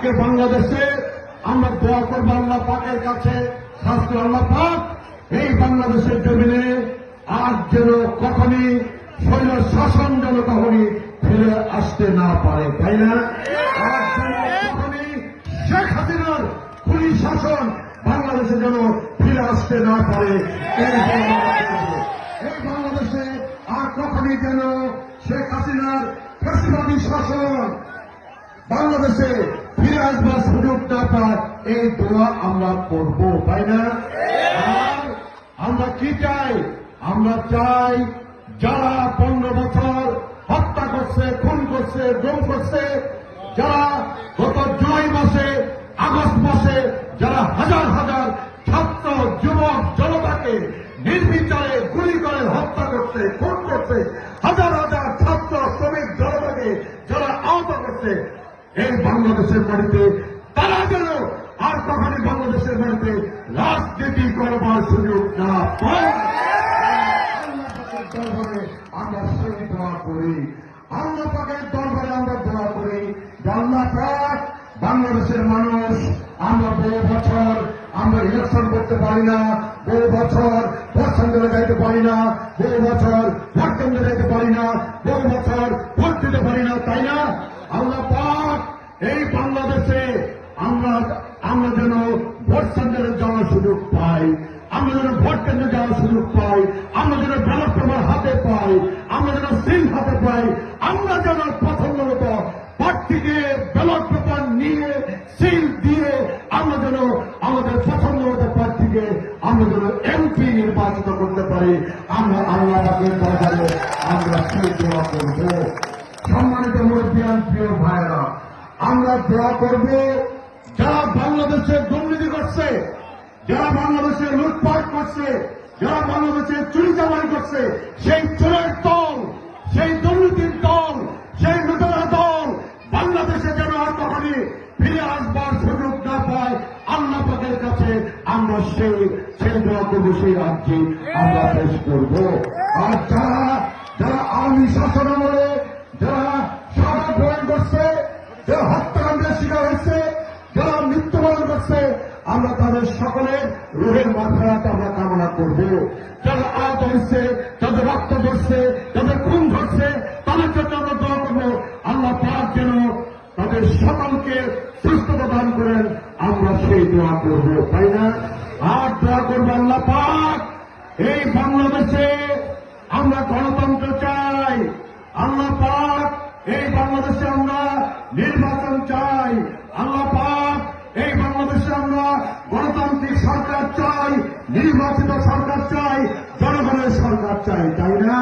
আজকে বাংলাদেশে আমরা দোয়া করব আল্লাহ পাকের কাছে শাস্ত্র আল্লাহ পাক এই বাংলাদেশের জমিনে আর যেন কখনই শৈল শাসন যেন কখনই ফিরে আসতে না পারে, তাই না? কখনই শেখ হাসিনার খুনি শাসন বাংলাদেশে যেন ফিরে আসতে না পারে এই বাংলাদেশে আর কখনই যেন শেখ হাসিনার ফ্যাসিবাদী শাসন বাংলাদেশে আসবার সুযোগ না পায় এই দোয়া আমরা করব, তাই না? আমরা কি চাই? আমরা চাই যারা পনেরো বছর হত্যা করছে, খুন করছে, গুম করছে, যারা গত জুলাই মাসে, আগস্ট মাসে, যারা হাজার হাজার ছাত্র, যুবক, জনতাকে নির্বিচারে গুলি করে হত্যা করছে, খুন করছে, হাজার হাজার ছাত্র শ্রমিক জনতাকে যারা আহত করছে এই বাংলাদেশের বাড়িতে তারা যেন আর কখনই বাংলাদেশের বাড়িতে রাজনীতি করবার সুযোগ না আমরা সেই দোয়া করি। আল্লাহ পাকের দরবারে আমরা দোয়া করি আল্লাহ পাক বাংলাদেশের মানুষ, আমরা বহু বছর আমরা ইলেকশন করতে পারি না, বহু বছর ভোট সংগ্রহে যাইতে পারি না, বহু বছর ভোট কেন্দ্রে যাইতে পারি না, বহু বছর ভোট দিতে পারি না, তাই না? আল্লাহ পাক এই বাংলাদেশে আমরা আমরা যেন ভোট সেন্টারে যাওয়ার সুযোগ পাই, আমরা যেন ভোট কেন্দ্রে যাওয়ার সুযোগ পাই, আমরা যেন ব্যালট পেপার হাতে পাই, আমরা যেন সিল হাতে পাই, আমরা যেন পছন্দ মতো প্রার্থীকে ব্যালট পেপার নিয়ে সিল দিয়ে আমরা যেন আমাদের পছন্দ মতো প্রার্থীকে আমরা যেন এমপি নির্বাচিত করতে পারি। আমরা আল্লাহ আমরা সেই করব। আমরা দোয়া করব, যারা বাংলাদেশে দুর্নীতি করছে, যারা বাংলাদেশে লুটপাট করছে, যারা বাংলাদেশে চুরি চামারি করছে, সেই চোরের দল, সেই দুর্নীতির দল, সেই লুটেরা দল, বাংলাদেশে যেন আর কখনই ফিরে আসবার সুযোগ না পায়, আল্লাহ পাকের কাছে আমরা সেই সেই দোয়া করব, সেই রাজ্যে আমরা পেশ করব। আর যারা যারা আওয়ামী শাসন আমলে যারা সারা গ্রহণ করছে যারা হত্যাকাণ্ডের শিকার হয়েছে, যারা মৃত্যুবরণ করছে, আমরা তাদের সকলের রুহের মাত্রাত আমরা কামনা করব। যারা আহত হয়েছে, যাদের রক্ত ধরছে যাদের খুন ধরছে তাদের জন্য আমরা দোয়া করব, আল্লাহ পাক যেন তাদের সকলকে সুস্থতা দান করেন, আমরা সেই দোয়া করব, তাই না? আর দোয়া করব আল্লাহ পাক, এই বাংলাদেশে আমরা গণতন্ত্র চাই। আল্লাহ পাক এই বাংলাদেশে আমরা নির্বাচন চাই। আল্লাহ পাক, এই বাংলাদেশে আমরা গণতান্ত্রিক সরকার চাই, নির্বাচিত সরকার চাই, জনগণের সরকার চাই, তাই না?